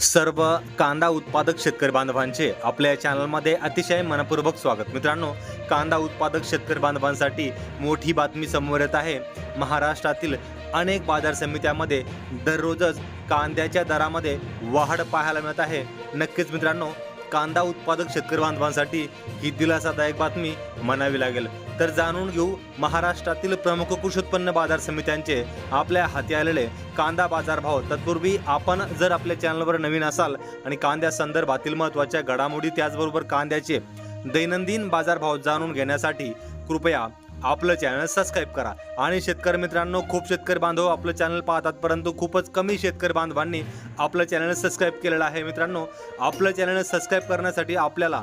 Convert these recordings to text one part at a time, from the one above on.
सर्व कांदा उत्पादक शेतकरी बांधवांचे आपल्या चॅनलमध्ये अतिशय मनपूर्वक स्वागत. मित्रांनो कांदा उत्पादक शेतकरी बांधवांसाठी मोठी बातमी समोर येत आहे. महाराष्ट्रातील अनेक बाजार समित्यामध्ये दररोजच कांद्याच्या दरामध्ये वाढ पाहायला मिळत आहे. नक्कीच मित्रांनो कांदा उत्पादक शेतकरी बांधवांसाठी ही दिलासादायक बातमी म्हणावी लागेल. तर जाणून घेऊ महाराष्ट्रातील प्रमुख कृषी उत्पन्न बाजार समित्यांचे आपल्या हाती आलेले कांदा बाजार भाव तत्पूर्वी आपण जर आपल्या चॅनलवर नवीन असाल आणि कांद्या संदर्भातील महत्त्वाच्या घडामोडी त्याचबरोबर कांद्याचे दैनंदिन बाजारभाव जाणून घेण्यासाठी कृपया आपलं चॅनल सबस्क्राईब करा. आणि शेतकरी मित्रांनो खूप शेतकरी बांधव आपलं चॅनल पाहतात परंतु खूपच कमी शेतकरी बांधवांनी आपलं चॅनल सबस्क्राईब केलेलं आहे. मित्रांनो आपलं चॅनल सबस्क्राईब करण्यासाठी आपल्याला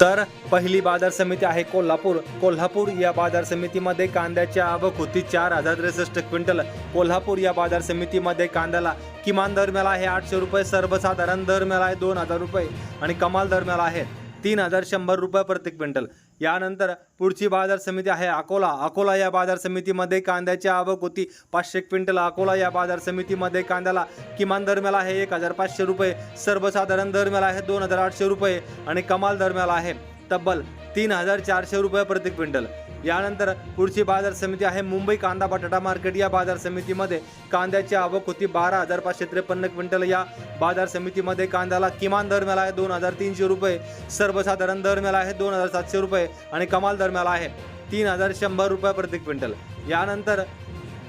तर पहिली बाजार समिती आहे कोल्हापूर. कोल्हापूर या बाजार समितीमध्ये कांद्याची आवक होती चार हजार त्रेसष्ट क्विंटल. कोल्हापूर या बाजार समितीमध्ये कांद्याला किमान दर मिळाला आहे आठशे रुपये सर्वसाधारण दर मिळाला आहे दोन हजार रुपये आणि कमाल दर मिळाला आहे तीन हजार शंभर रुपये प्रति क्विंटल. यानंतर पुढची बाजार समिती आहे अकोला. अकोला या बाजार समितीमध्ये कांद्याची आवक होती. पाचशे क्विंटल अकोला या बाजार समितीमध्ये कांद्याला किमान दरम्याला आहे एक हजार पाचशे रुपये सर्वसाधारण दरम्याला आहे दोन हजार आठशे रुपये आणि कमाल दरम्याला आहे तब्बल तीन हजार चारशे रुपये प्रति क्विंटल. यानंतर पुढची बाजार समिती आहे. मुंबई कांदा बटाटा मार्केट या बाजार समितीमध्ये कांद्याची आवक होती. बारा हजार पाचशे त्रेपन्न क्विंटल या बाजार समितीमध्ये कांद्याला किमान दर मिळाला आहे. दोन हजार तीनशे रुपये. सर्वसाधारण दर मिळाला आहे. दोन हजार सातशे रुपये आणि कमाल दर मिळाला आहे. तीन हजार शंभर रुपये प्रति क्विंटल. यानंतर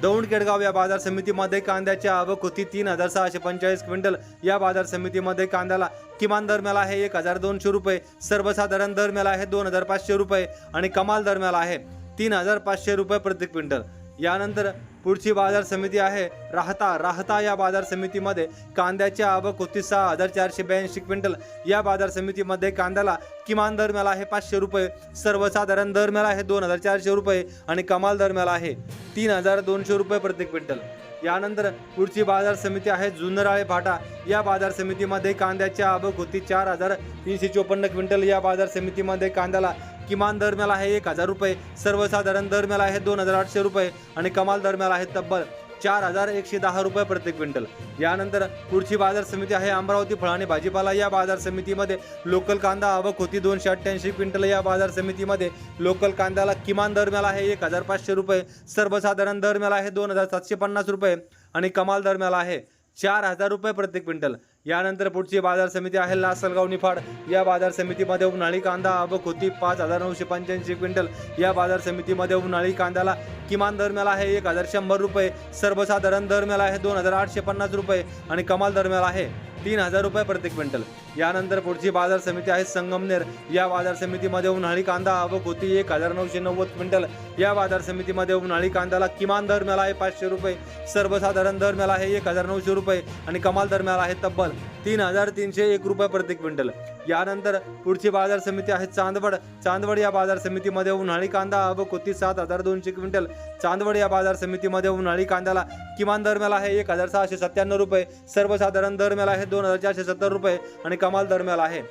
दौंड केडगाव या बाजार समितीमध्ये कांद्याची आवक होती. तीन हजार सहाशे पंचेचाळीस क्विंटल या बाजार समितीमध्ये कांद्याला किमान दर मिळाला आहे एक हजार दोनशे रुपये. सर्वसाधारण दर मिळाला आहे दोन हजार पाचशे रुपये आणि कमाल दर मिळाला आहे तीन हजार पाचशे रुपये प्रति क्विंटल. यानंतर पुढची बाजार समिती आहे. राहता राहता या बाजार समितीमध्ये कांद्याची आवक होती सहा हजार चारशे ब्याऐंशी क्विंटल. या बाजार समितीमध्ये कांद्याला किमान दर मिळाला आहे पाचशे रुपये. सर्वसाधारण दर मिळाला आहे दोन हजार चारशे रुपये आणि कमाल दर मिळाला आहे. तीन हजार दोनशे रुपये प्रति क्विंटल. यानंतर पुढची बाजार समिती आहे जुन्नराळे फाटा या बाजार समितीमध्ये कांद्याची आवक होती चार हजार तीनशे चोपन्न क्विंटल. या बाजार समितीमध्ये कांद्याला किमान दर मिळाला आहे एक हजार रुपये सर्वसाधारण दर मिळाला आहे दोन हजार आठशे रुपये आणि कमाल दर मिळाला आहे तब्बल चार हजार एकशे दहा रुपये प्रति क्विंटल. यानंतर पुढची बाजार समिती आहे अमरावती फळ आणि भाजीपाला या बाजार समितीमध्ये लोकल कांदा आवक होती दोनशे अठ्ठ्याऐंशी क्विंटल या बाजार समितीमध्ये. लोकल कांद्याला किमान दर मिळाला आहे एक हजार पाचशे रुपये सर्वसाधारण दर मिळाला आहे दोन हजार सातशे पन्नास रुपये आणि कमाल दर मिळाला आहे चार हजार रुपये प्रति क्विंटल. यानंतर पुढची बाजार समिती आहे लासलगाव निफाड. या बाजार समितीमध्ये उन्हाळी कांदा आवक होती पाच हजार नऊशे पंच्याऐंशी क्विंटल. या बाजार समितीमध्ये उन्हाळी कांद्याला किमान दर मिळाला आहे एक हजार शंभर रुपये. सर्वसाधारण दर मिळाला आहे दोन हजार आठशे पन्नास रुपये आणि कमाल दर मिळाला आहे तीन हजार रुपये प्रति क्विंटल. यानंतर पुढची बाजार समिती आहे संगमनेर. या बाजार समितीमध्ये उन्हाळी कांदा आवक होती एक हजार नऊशे नव्वद क्विंटल. या बाजार समितीमध्ये उन्हाळी कांद्याला किमान दर मिळाला आहे पाचशे रुपये. सर्वसाधारण दर मिळाला आहे एक हजार नऊशे रुपये आणि कमाल दर मिळाला आहे तब्बल तीन हजार तीनशे एक रुपये प्रति क्विंटल. यानंतर पुढची बाजार समिती आहे चांदवड. चांदवड या बाजार समितीमध्ये उन्हाळी कांदा आवक होती सात हजार दोनशे क्विंटल. चांदवड या बाजार समितीमध्ये उन्हाळी कांद्याला किमान दर मिळाला आहे एक हजार सहाशे सत्त्याण्णव रुपये. सर्वसाधारण दर मिळाला आहे दोन हजार चारशे सत्तर रुपये आणि कमाल दरम्यान आहे.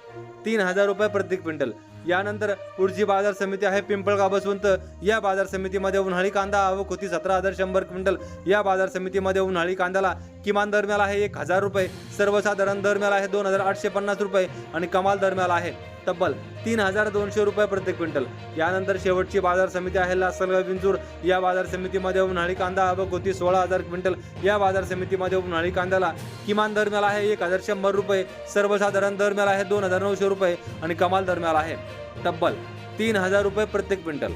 तीन हजार रुपये प्रति क्विंटल. यानंतर पुढची बाजार समिती आहे पिंपळगाव बसवंत. या बाजार समितीमध्ये उन्हाळी कांदा आवक होती सतरा हजार शंभर क्विंटल. या बाजार समितीमध्ये उन्हाळी कांद्याला किमान दर आहे एक हजार रुपये. सर्वसाधारण दर आहे दोन हजार आठशे पन्नास रुपये आणि कमाल दर आहे. तब्बल तीन हजार दोनशे रुपये प्रति क्विंटल. यानंतर शेवटची बाजार समिती आहे लासलगाव विंचूर. या बाजार समितीमध्ये उन्हाळी कांदा आवक होती सोळा हजार क्विंटल. या बाजार समितीमध्ये उन्हाळी कांद्याला किमान दर मिळाला आहे एक हजार शंभर रुपये सर्वसाधारण दर मिळाला आहे दोन हजार नऊशे रुपये आणि कमाल दर मिळाला आहे तब्बल तीन हजार रुपये प्रत्येक क्विंटल.